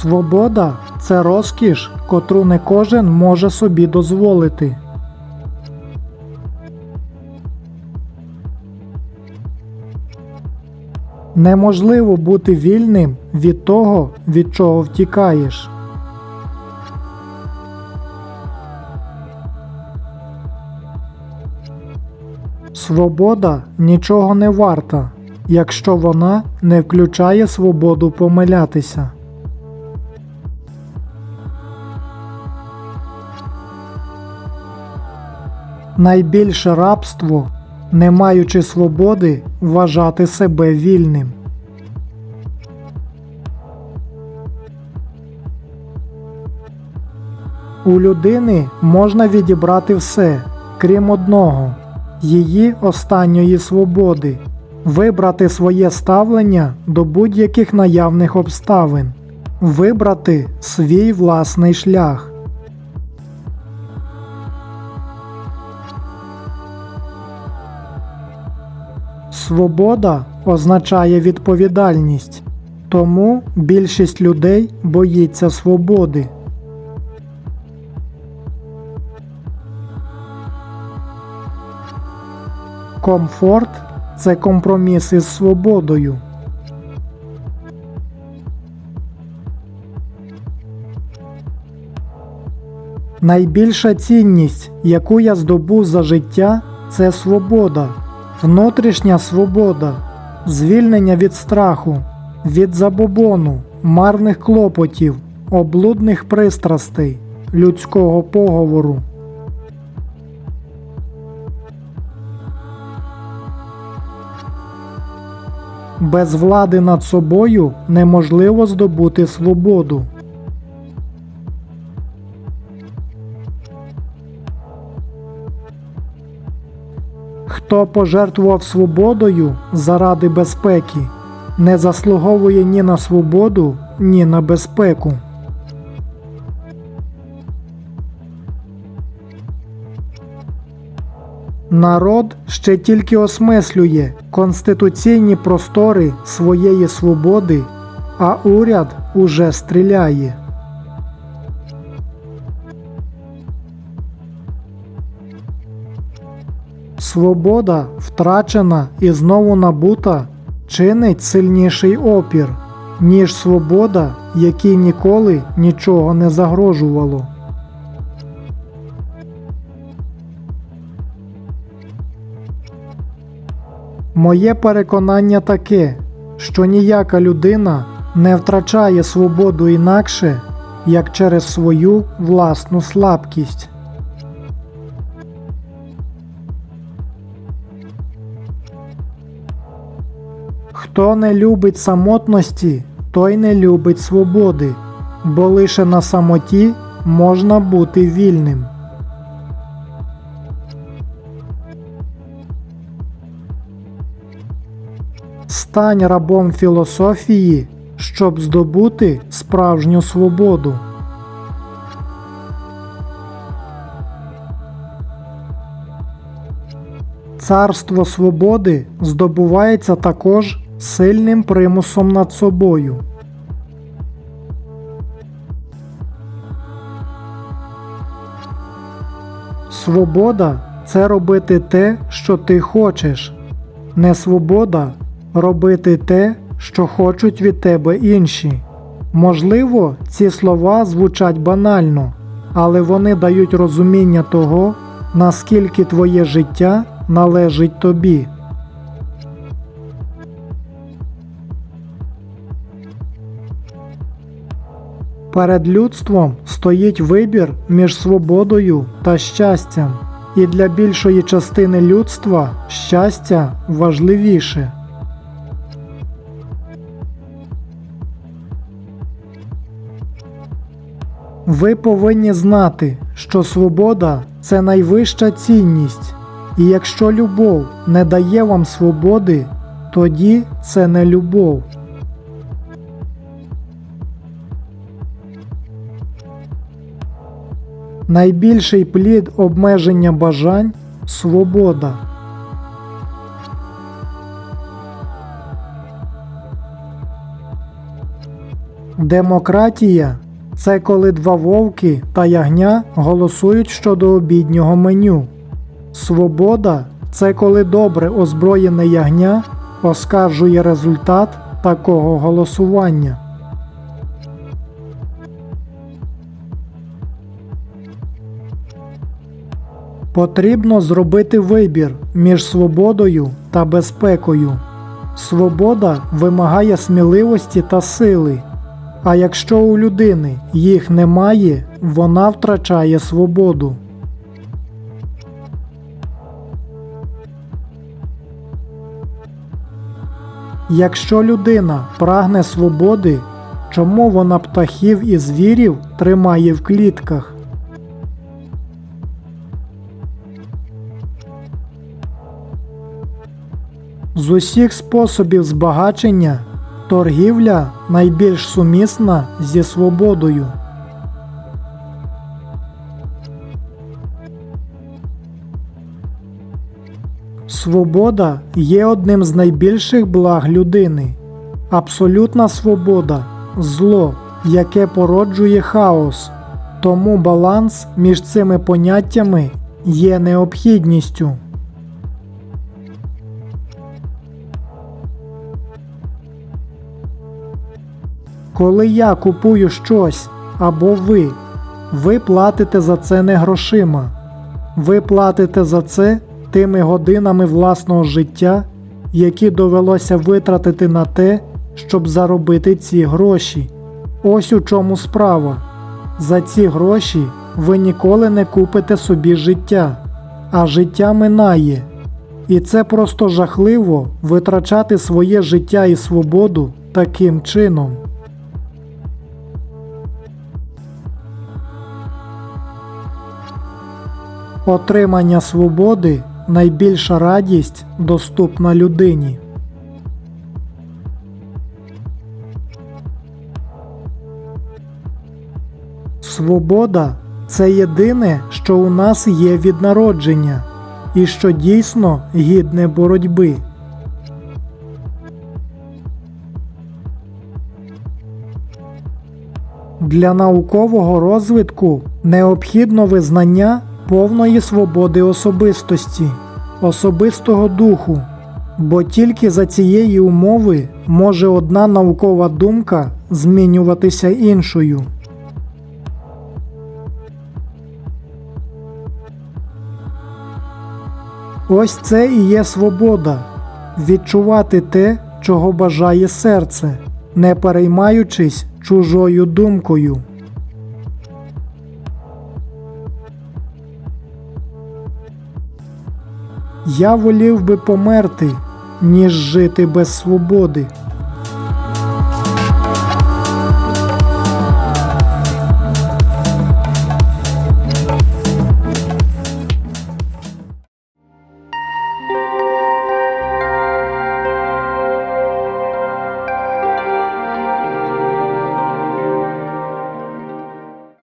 Свобода це розкіш, котру не кожен може собі дозволити. Неможливо бути вільним від того, від чого втікаєш. Свобода нічого не варта, якщо вона не включає свободу помилятися. Найбільше рабство, не маючи свободи, вважати себе вільним. У людини можна відібрати все, крім одного її останньої свободи, вибрати своє ставлення до будь-яких наявних обставин, вибрати свій власний шлях. Свобода означає відповідальність, тому більшість людей боїться свободи. Комфорт це компроміс із свободою. Найбільша цінність, яку я здобув за життя, це свобода, внутрішня свобода, звільнення від страху, від забобону, марних клопотів, облудних пристрастей, людського поговору. Без влади над собою неможливо здобути свободу. Хто пожертвував свободою заради безпеки, не заслуговує ні на свободу, ні на безпеку. Народ ще тільки осмислює конституційні простори своєї свободи, а уряд уже стріляє. Свобода, втрачена і знову набута, чинить сильніший опір, ніж свобода, якій ніколи нічого не загрожувало. Моє переконання таке, що ніяка людина не втрачає свободу інакше, як через свою власну слабкість. Хто не любить самотності, той не любить свободи, бо лише на самоті можна бути вільним. Стань рабом філософії, щоб здобути справжню свободу. Царство свободи здобувається також сильним примусом над собою. Свобода це робити те, що ти хочеш. Не свобода робити те, що хочуть від тебе інші. Можливо, ці слова звучать банально, але вони дають розуміння того, наскільки твоє життя належить тобі. Перед людством стоїть вибір між свободою та щастям, і для більшої частини людства щастя важливіше. Ви повинні знати, що свобода це найвища цінність, і якщо любов не дає вам свободи, тоді це не любов. Найбільший плід обмеження бажань свобода. Демократія це коли два вовки та ягня голосують щодо обіднього меню. Свобода це коли добре озброєне ягня оскаржує результат такого голосування. Потрібно зробити вибір між свободою та безпекою. Свобода вимагає сміливості та сили. А якщо у людини їх немає, вона втрачає свободу. Якщо людина прагне свободи, чому вона птахів і звірів тримає в клітках? З усіх способів збагачення торгівля найбільш сумісна зі свободою. Свобода є одним з найбільших благ людини. Абсолютна свобода зло, яке породжує хаос. Тому баланс між цими поняттями є необхідністю. Коли я купую щось або ви, ви платите за це не грошима. Ви платите за це тими годинами власного життя, які довелося витратити на те, щоб заробити ці гроші. Ось у чому справа. За ці гроші ви ніколи не купите собі життя, а життя минає. І це просто жахливо витрачати своє життя і свободу таким чином. Отримання свободи найбільша радість, доступна людині. Свобода це єдине, що у нас є від народження, і що дійсно гідне боротьби. Для наукового розвитку необхідно визнання повної свободи особистості, особистого духу, бо тільки за цієї умови може одна наукова думка змінюватися іншою. Ось це і є свобода відчувати те, чого бажає серце, не переймаючись чужою думкою. Я волів би померти, ніж жити без свободи.